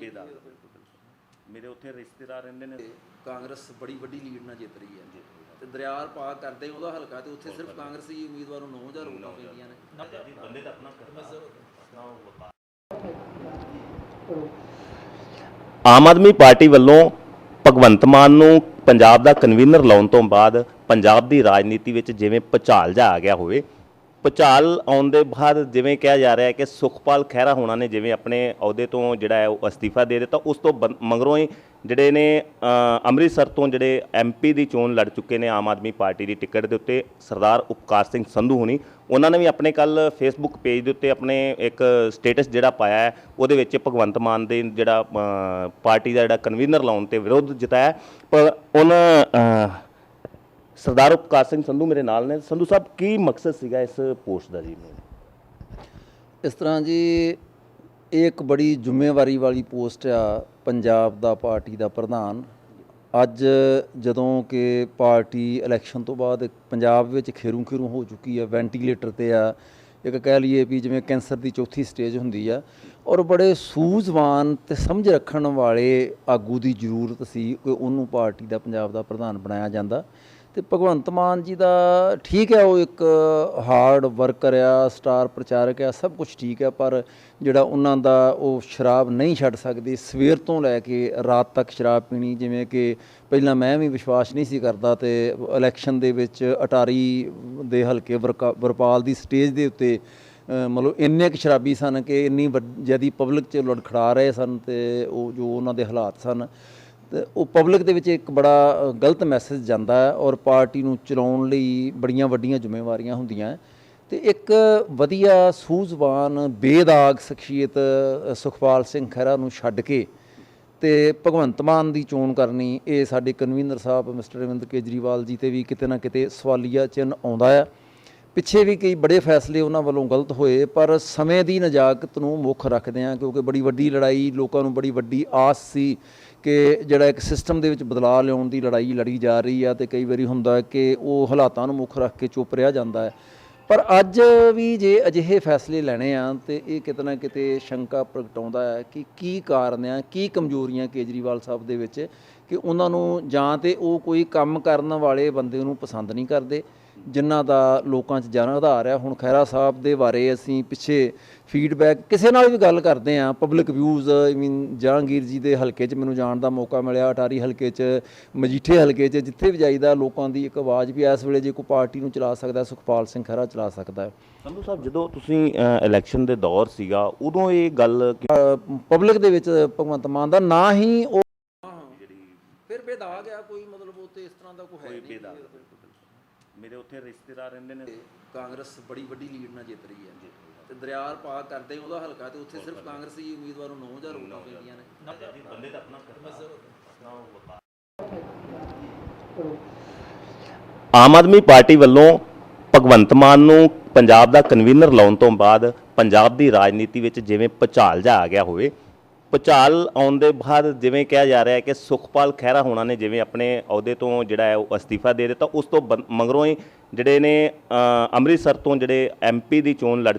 ਬੇਦਾਗ ਮੇਰੇ ਉੱਥੇ ਰਿਸ਼ਤੇਦਾਰ ਰਹਿੰਦੇ ਨੇ। ਕਾਂਗਰਸ ਬੜੀ ਵੱਡੀ ਲੀਡ ਨਾਲ ਜਿੱਤ ਰਹੀ ਹੈ। ਤੇ ਦਰਿਆਰ ਪਾ ਕਰਦੇ ਉਹਦਾ ਹਲਕਾ ਤੇ ਉੱਥੇ ਸਿਰਫ ਕਾਂਗਰਸੀ ਉਮੀਦਵਾਰ ਨੂੰ 9000 ਵੋਟਾਂ ਪੈਂਦੀਆਂ ਨੇ। ਬੰਦੇ ਦਾ ਆਪਣਾ ਕਰਦਾ ਆਮ ਆਦਮੀ ਪਾਰਟੀ ਵੱਲੋਂ ਭਗਵੰਤ ਮਾਨ ਨੂੰ ਪੰਜਾਬ ਦਾ ਕਨਵੀਨਰ ਲਾਉਣ ਤੋਂ ਬਾਅਦ ਪੰਜਾਬ ਦੀ ਰਾਜਨੀਤੀ ਵਿੱਚ ਜਿਵੇਂ ਭੁਚਾਲ ਜਾ ਆ ਗਿਆ ਹੋਵੇ ਭੁਚਾਲ ਆਉਣ ਦੇ ਬਾਅਦ ਜਿਵੇਂ ਕਿਹਾ ਜਾ ਰਿਹਾ ਹੈ ਕਿ ਸੁਖਪਾਲ ਖਹਿਰਾ ਹੋਣਾ ਨੇ ਜਿਵੇਂ ਆਪਣੇ ਅਹੁਦੇ ਤੋਂ ਜਿਹੜਾ ਹੈ ਉਹ ਅਸਤੀਫਾ ਦੇ ਦਿੱਤਾ, ਉਸ ਤੋਂ ਬੰ- ਮਗਰੋਂ ਹੀ ਜਿਹੜੇ ਨੇ ਅੰਮ੍ਰਿਤਸਰ ਤੋਂ ਜਿਹੜੇ ਐਮਪੀ ਦੀ ਚੋਣ ਲੜ ਚੁੱਕੇ ਨੇ ਆਮ ਆਦਮੀ ਪਾਰਟੀ ਦੀ ਟਿਕਟ ਦੇ ਉੱਤੇ, ਸਰਦਾਰ ਉਪਕਾਰ ਸਿੰਘ ਸੰਧੂ ਹੁਣੀ, ਉਹਨਾਂ ਨੇ ਵੀ ਆਪਣੇ ਕੱਲ ਫੇਸਬੁੱਕ ਪੇਜ ਦੇ ਉੱਤੇ ਆਪਣੇ ਇੱਕ ਸਟੇਟਸ ਜਿਹੜਾ ਪਾਇਆ ਹੈ, ਉਹਦੇ ਵਿੱਚ ਭਗਵੰਤ ਮਾਨ ਦੇ ਜਿਹੜਾ ਪਾਰਟੀ ਦਾ ਜਿਹੜਾ ਕਨਵੀਨਰ ਲਾਉਣ ਤੇ ਵਿਰੋਧ ਜਤਾਇਆ ਪਰ ਉਹਨਾਂ ਸਰਦਾਰ ਉਪਕਾਰ ਸਿੰਘ ਸੰਧੂ ਮੇਰੇ ਨਾਲ ਨੇ। ਸੰਧੂ ਸਾਹਿਬ, ਕੀ ਮਕਸਦ ਸੀਗਾ ਇਸ ਪੋਸਟ ਦਾ ਜੀ? ਇਸ ਤਰ੍ਹਾਂ ਜੀ, ਇਹ ਇੱਕ ਬੜੀ ਜ਼ਿੰਮੇਵਾਰੀ ਵਾਲੀ ਪੋਸਟ ਆ ਪੰਜਾਬ ਦਾ ਪਾਰਟੀ ਦਾ ਪ੍ਰਧਾਨ। ਅੱਜ ਜਦੋਂ ਕਿ ਪਾਰਟੀ ਇਲੈਕਸ਼ਨ ਤੋਂ ਬਾਅਦ ਪੰਜਾਬ ਵਿੱਚ ਖੇਰੂ ਖੇਰੂ ਹੋ ਚੁੱਕੀ ਹੈ ਵੈਂਟੀਲੇਟਰ ਤੇ ਆ, ਇੱਕ ਕਹਿ ਲਈਏ ਵੀ ਜਿਵੇਂ ਕੈਂਸਰ ਦੀ ਚੌਥੀ ਸਟੇਜ ਹੁੰਦੀ ਆ, ਔਰ ਬੜੇ ਸੂਝਵਾਨ ਤੇ ਸਮਝ ਰੱਖਣ ਵਾਲੇ ਆਗੂ ਦੀ ਜ਼ਰੂਰਤ ਸੀ ਕਿ ਉਹਨੂੰ ਪਾਰਟੀ ਦਾ ਪੰਜਾਬ ਦਾ ਪ੍ਰਧਾਨ ਬਣਾਇਆ ਜਾਂਦਾ। ਤੇ ਭਗਵੰਤ ਮਾਨ ਜੀ ਦਾ ਠੀਕ ਹੈ, ਉਹ ਇੱਕ ਹਾਰਡ ਵਰਕਰ ਆ ਸਟਾਰ ਪ੍ਰਚਾਰਕ ਆ, ਸਭ ਕੁਝ ਠੀਕ ਹੈ, ਪਰ ਜਿਹੜਾ ਉਹਨਾਂ ਦਾ ਉਹ ਸ਼ਰਾਬ ਨਹੀਂ ਛੱਡ ਸਕਦੇ। ਸਵੇਰ ਤੋਂ ਲੈ ਕੇ ਰਾਤ ਤੱਕ ਸ਼ਰਾਬ ਪੀਣੀ, ਜਿਵੇਂ ਕਿ ਪਹਿਲਾਂ ਮੈਂ ਵੀ ਵਿਸ਼ਵਾਸ ਨਹੀਂ ਸੀ ਕਰਦਾ ਤੇ ਇਲੈਕਸ਼ਨ ਦੇ ਵਿੱਚ ਅਟਾਰੀ ਦੇ ਹਲਕੇ ਵਰਕਾ- ਵਰਪਾਲ ਦੀ ਸਟੇਜ ਦੇ ਉੱਤੇ ਮਤਲਬ ਇੰਨੇ ਕੁ ਸ਼ਰਾਬੀ ਸਨ ਕਿ ਇੰਨੀ ਜਿਆਦੀ ਪਬਲਿਕ 'ਚ ਲੜਖੜਾ ਰਹੇ ਸਨ ਤੇ ਉਹ ਜੋ ਉਹਨਾਂ ਦੇ ਹਾਲਾਤ ਸਨ ਤੇ ਉਹ ਪਬਲਿਕ ਦੇ ਵਿੱਚ ਇੱਕ ਬੜਾ ਗਲਤ ਮੈਸੇਜ ਜਾਂਦਾ ਹੈ ਔਰ ਪਾਰਟੀ ਨੂੰ ਚਲਾਉਣ ਲਈ ਬੜੀਆਂ ਵੱਡੀਆਂ ਜ਼ਿੰਮੇਵਾਰੀਆਂ ਹੁੰਦੀਆਂ ਹੈ। ਤੇ ਇੱਕ ਵਧੀਆ ਸੂਝਵਾਨ, ਬੇਦਾਗ ਸ਼ਖਸੀਅਤ ਸੁਖਪਾਲ ਸਿੰਘ ਖਹਿਰਾ ਨੂੰ ਛੱਡ ਕੇ ਤੇ ਭਗਵੰਤ ਮਾਨ ਦੀ ਚੋਣ ਕਰਨੀ, ਇਹ ਸਾਡੇ ਕਨਵੀਨਰ ਸਾਹਿਬ ਮਿਸਟਰ ਅਰਵਿੰਦ ਕੇਜਰੀਵਾਲ ਜੀ ਤੇ ਵੀ ਕਿਤੇ ਨਾ ਕਿਤੇ ਸਵਾਲੀਆ ਚਿੰਨ੍ਹ ਆਉਂਦਾ ਹੈ ਪਿੱਛੇ ਵੀ ਕਈ ਬੜੇ ਫੈਸਲੇ ਉਹਨਾਂ ਵੱਲੋਂ ਗਲਤ ਹੋਏ, ਪਰ ਸਮੇਂ ਦੀ ਨਜਾਕਤ ਨੂੰ ਮੁੱਖ ਰੱਖਦੇ ਆ ਕਿਉਂਕਿ ਬੜੀ ਵੱਡੀ ਲੜਾਈ, ਲੋਕਾਂ ਨੂੰ ਬੜੀ ਵੱਡੀ ਆਸ ਸੀ ਕਿ ਜਿਹੜਾ ਇੱਕ ਸਿਸਟਮ ਦੇ ਵਿੱਚ ਬਦਲਾਅ ਲਿਆਉਣ ਦੀ ਲੜਾਈ ਲੜੀ ਜਾ ਰਹੀ ਆ ਤੇ ਕਈ ਵਾਰੀ ਹੁੰਦਾ ਕਿ ਉਹ ਹਾਲਾਤਾਂ ਨੂੰ ਮੁੱਖ ਰੱਖ ਕੇ ਚੁੱਪ ਰਿਹਾ ਜਾਂਦਾ ਹੈ। ਪਰ ਅੱਜ ਵੀ ਜੇ ਅਜਿਹੇ ਫੈਸਲੇ ਲੈਣੇ ਆ ਤੇ ਇਹ ਕਿਤੇ ਨਾ ਕਿਤੇ ਸ਼ੰਕਾ ਪ੍ਰਗਟਾਉਂਦਾ ਹੈ ਕਿ ਕੀ ਕਾਰਨ ਆ, ਕੀ ਕਮਜ਼ੋਰੀਆਂ ਕੇਜਰੀਵਾਲ ਸਾਹਿਬ ਦੇ ਵਿੱਚ ਕਿ ਉਹਨਾਂ ਨੂੰ ਜਾਂ ਤੇ ਉਹ ਕੋਈ ਕੰਮ ਕਰਨ ਵਾਲੇ ਬੰਦੇ ਨੂੰ ਪਸੰਦ ਨਹੀਂ ਕਰਦੇ। ਜਿਨ੍ਹਾਂ ਦਾ ਲੋਕਾਂ 'ਚ ਜਨ ਆਧਾਰ ਆ ਹੁਣ ਖੈਰਾ ਸਾਹਿਬ ਦੇ ਬਾਰੇ ਅਸੀਂ ਪਿੱਛੇ ਫੀਡਬੈਕ ਕਿਸੇ ਨਾਲ ਵੀ ਗੱਲ ਕਰਦੇ ਆ public views I mean Jahangir ji ਦੇ ਹਲਕੇ 'ਚ ਮੈਨੂੰ ਜਾਣ ਦਾ ਮੌਕਾ ਮਿਲਿਆ। ਅਟਾਰੀ ਹਲਕੇ 'ਚ ਮਜੀਠੇ ਹਲਕੇ 'ਚ ਜਿੱਥੇ ਵੀ ਜਾਈਦਾ ਲੋਕਾਂ ਦੀ ਇੱਕ ਆਵਾਜ਼ ਵੀ ਇਸ ਵੇਲੇ ਜੇ ਕੋਈ ਪਾਰਟੀ ਨੂੰ ਚਲਾ ਸਕਦਾ ਸੁਖਪਾਲ ਸਿੰਘ ਖਹਿਰਾ ਚਲਾ ਸਕਦਾ ਹੈ। ਸੰਧੂ ਸਾਹਿਬ ਜਦੋਂ ਤੁਸੀਂ ਇਲੈਕਸ਼ਨ ਦੇ ਦੌਰ ਸੀਗਾ ਉਦੋਂ ਇਹ ਗੱਲ ਪਬਲਿਕ ਦੇ ਵਿੱਚ ਭਗਵੰਤ ਮਾਨ ਦਾ ਨਾ ਹੀ ਉਹ ਫਿਰ ਬੇਦਾਗ ਆ ਕੋਈ ਮਤਲਬ ਉਹ ਤੇ ਇਸ ਤਰ੍ਹਾਂ ਦਾ ਕੋਈ ਹੈ ਨਹੀਂ। ਬੇਦਾਗ। ਮੇਰੇ ਉੱਥੇ ਰਿਸ਼ਤੇਦਾਰ ਰਹਿੰਦੇ ਨੇ। ਕਾਂਗਰਸ ਬੜੀ ਵੱਡੀ ਲੀਡ ਨਾਲ ਜਿੱਤ ਰਹੀ ਹੈ। ਤੇ ਦਰਿਆਰ ਪਾ ਕਰਦੇ ਉਹਦਾ ਹਲਕਾ ਤੇ ਉੱਥੇ ਸਿਰਫ ਕਾਂਗਰਸੀ ਉਮੀਦਵਾਰ ਨੂੰ 9000 ਵੋਟਾਂ ਪੈਂਦੀਆਂ ਨੇ। ਬੰਦੇ ਦਾ ਆਪਣਾ ਕਰਦਾ ਆਮ ਆਦਮੀ ਪਾਰਟੀ ਵੱਲੋਂ ਭਗਵੰਤ ਮਾਨ ਨੂੰ ਪੰਜਾਬ ਦਾ ਕਨਵੀਨਰ ਲਾਉਣ ਤੋਂ ਬਾਅਦ ਪੰਜਾਬ ਦੀ ਰਾਜਨੀਤੀ ਵਿੱਚ ਜਿਵੇਂ ਭੁਚਾਲ ਜਾ ਆ ਗਿਆ ਹੋਵੇ ਭੁਚਾਲ ਆਉਣ ਦੇ ਬਾਅਦ ਜਿਵੇਂ ਕਿਹਾ ਜਾ ਰਿਹਾ ਹੈ ਕਿ ਸੁਖਪਾਲ ਖਹਿਰਾ ਹੋਣਾ ਨੇ ਜਿਵੇਂ ਆਪਣੇ ਅਹੁਦੇ ਤੋਂ ਜਿਹੜਾ ਹੈ ਉਹ ਅਸਤੀਫਾ ਦੇ ਦਿੱਤਾ ਉਸ ਤੋਂ ਬੰ- ਮਗਰੋਂ ਹੀ ਜਿਹੜੇ ਨੇ ਅ, ਅੰਮ੍ਰਿਤਸਰ ਤੋਂ ਜਿਹੜੇ ਐਮਪੀ ਦੀ ਚੋਣ ਲੜ